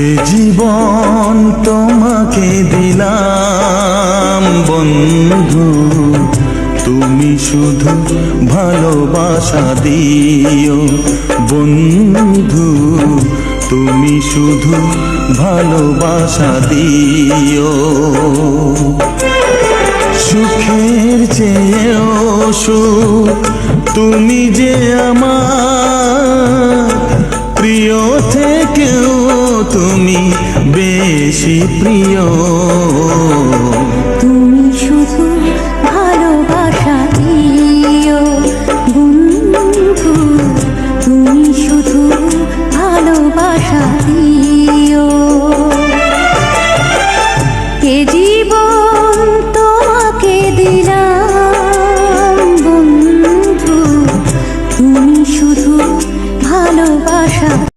যে জীবন তোমাকে দিলাম, বন্ধু, তুমি শুধু ভালোবাসা দিও, বন্ধু, তুমি শুধু ভালোবাসা দিও। সুখের চেয়েও সুখ, তুমি যে আমার প্রিয় থেকেও বেশি প্রিয়। তুমি শুধু ভালোবাসা দিও। তুমি শুধু ভালোবাসা দিও। কে জীবন তোমাকে দিলাম। বন্ধু, তুমি শুধু ভালোবাসা